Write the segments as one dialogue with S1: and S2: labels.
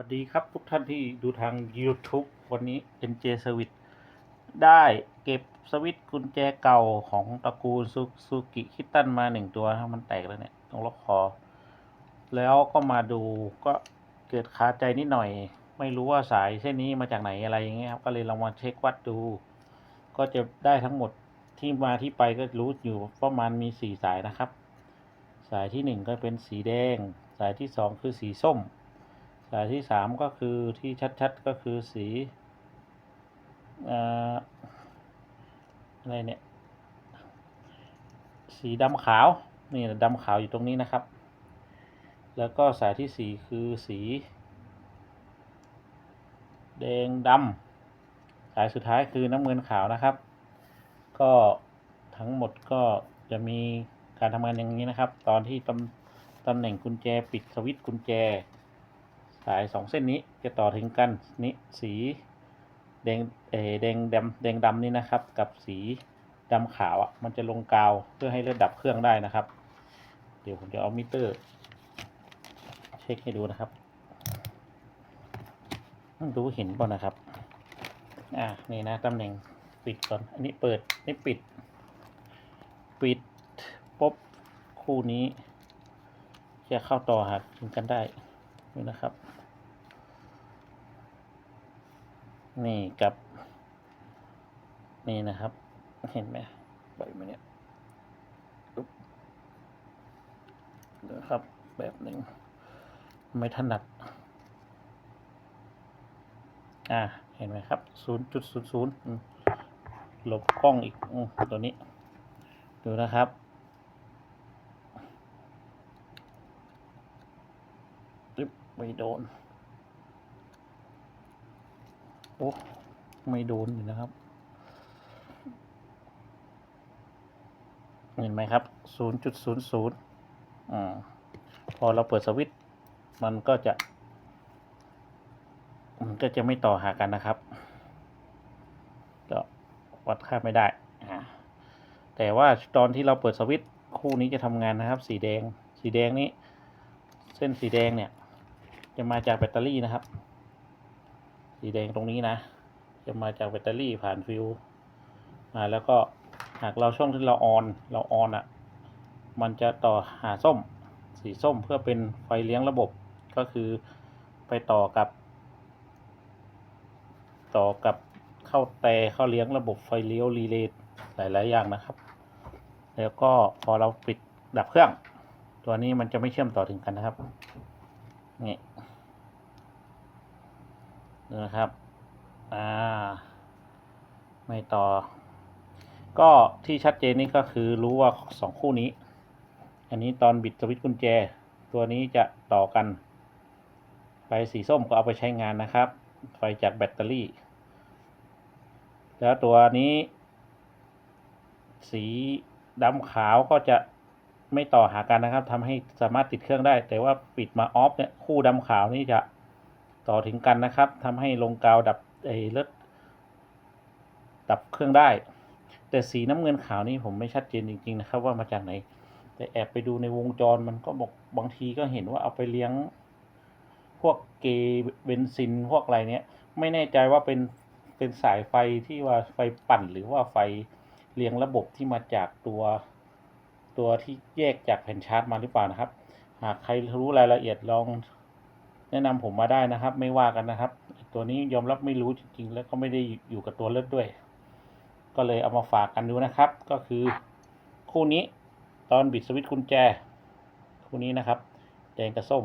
S1: วัสดีครับทุกท่านที่ดูทาง YouTube วันนี้ NJ Service ได้เก็บสวิตช์กุญแจเก่าของตระกูลซูซูกิคิตันมาหนึ่งตัวนะมันแตกแล้วเนี่ยตรงล็อกคอ แล้วก็มาดูก็เกิดคาใจนิดหน่อย ไม่รู้ว่าสายเส้นนี้มาจากไหนอะไรอย่างเงี้ยครับ ก็เลยลองมาเช็ควัดดู ก็จะได้ทั้งหมดที่มาที่ไปก็รู้อยู่ประมาณมีสี่สายนะครับ สายที่หนึ่งก็เป็นสีแดง สายที่สองคือสีส้ม สายที่สามก็คือที่ชัดๆก็คือสีอะไรเนี่ย สีดำขาว นี่ดำขาวอยู่ตรงนี้นะครับ แล้วก็สายที่สี่คือสี แดงดำสายสุดท้ายคือน้ำเงินขาวนะครับ ก็ทั้งหมดก็จะมีการทำงานอย่างนี้นะครับ ตอนที่ตำตำแหน่งกุญแจปิดสวิตช์กุญแจายสองเส้นนี้จะต่อถึงกันนี้สีแดงเอแดงดำแดงดำนี่นะครับ กับสีดำขาวอะมันจะลงกาวเพื่อให้เลือดดับเครื่องได้นะครับ เดี๋ยวผมจะเอามิเตอร์ เช็คให้ดูนะครับดูเห็นป่ะนะครับ อ่านี่นะตำแหน่งปิดก่อน อันนี้เปิดนี่ปิด ปิดปุ๊บคู่นี้จะเข้าต่อหาถึงกันได้นี่นะครับ นี่กับ นี่นะครับ เห็นไหมปล่อยมาเนี่ยนะครับ แบบหนึ่งไม่ถนัด อ่า เห็นไหมครับศูนย์จุดศูนย์ศูนย์หลบกล้องอีกอตัวนี้ ดูนะครับตึ๊บไม่โดน โอ้ไม่โดนอยู่นะครับ เห็นไหมครับศูนย์จุดศูนย์ศูนย์อ่าพอเราเปิดสวิตช์มันก็จะ มันก็จะไม่ต่อหากันนะครับ ก็วัดค่าไม่ได้ แต่ว่าตอนที่เราเปิดสวิตช์คู่นี้จะทำงานนะครับ สีแดง สีแดงนี้ เส้นสีแดงเนี่ย จะมาจากแบตเตอรี่นะครับ สีแดงตรงนี้นะ จะมาจากแบตเตอรี่ผ่านฟิวมาแล้วก็หากเราช่วงที่เราออนเราออนอะ่ะ มันจะต่อหาส้ม สีส้มเพื่อเป็นไฟเลี้ยงระบบก็คือไปต่อกับ ต่อกับเข้าแต่เข้าเลี้ยงระบบไฟเลี้ยวรีเลย์หลาย ๆ อย่างนะครับ แล้วก็พอเราปิดดับเครื่อง ตัวนี้มันจะไม่เชื่อมต่อถึงกันนะครับนี่ นะครับ อ่า ไม่ต่อ ก็ที่ชัดเจนนี่ก็คือรู้ว่าสองคู่นี้ อันนี้ตอนบิดสวิตช์กุญแจ ตัวนี้จะต่อกัน ไฟสีส้มก็เอาไปใช้งานนะครับ ไฟจากแบตเตอรี่ แล้วตัวนี้ สีดำขาวก็จะไม่ต่อหากันนะครับทำให้สามารถติดเครื่องได้ แต่ว่าปิดมาออฟเนี่ยคู่ดำขาวนี่จะ ต่อถึงกันนะครับทำให้ลงกาวดับไอ้เลือดดับเครื่องได้ แต่สีน้ำเงินขาวนี่ผมไม่ชัดเจนจริง ๆ นะครับ ว่ามาจากไหน แต่แอบไปดูในวงจรมันก็บอกบางทีก็เห็นว่าเอาไปเลี้ยง พวกเกเบนซินพวกอะไรเนี้ย ไม่แน่ใจว่าเป็นเป็นสายไฟที่ว่าไฟปั่นหรือว่าไฟเลี้ยงระบบที่มาจากตัวตัวที่แยกจากแผ่นชาร์จมาหรือเปล่านะครับ หากใครรู้รายละเอียดลอง แนะนำผมมาได้นะครับ ไม่ว่ากันนะครับ ตัวนี้ยอมรับไม่รู้จริงๆ แล้วก็ไม่ได้อยู่กับตัวเลือดด้วย ก็เลยเอามาฝากกันดูนะครับ ก็คือคู่นี้ตอนบิดสวิตช์กุญแจ คู่นี้นะครับ แดงกับส้ม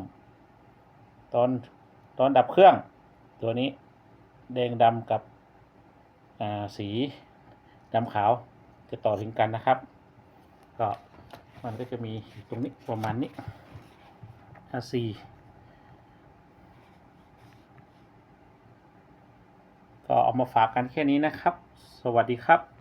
S1: ตอนตอนดับเครื่อง ตัวนี้แดงดำกับอ่าสีดำขาวจะต่อถึงกันนะครับ ก็มันก็จะมีตรงนี้ประมาณนี้ RC ก็เอามาฝากกันแค่นี้นะครับ สวัสดีครับ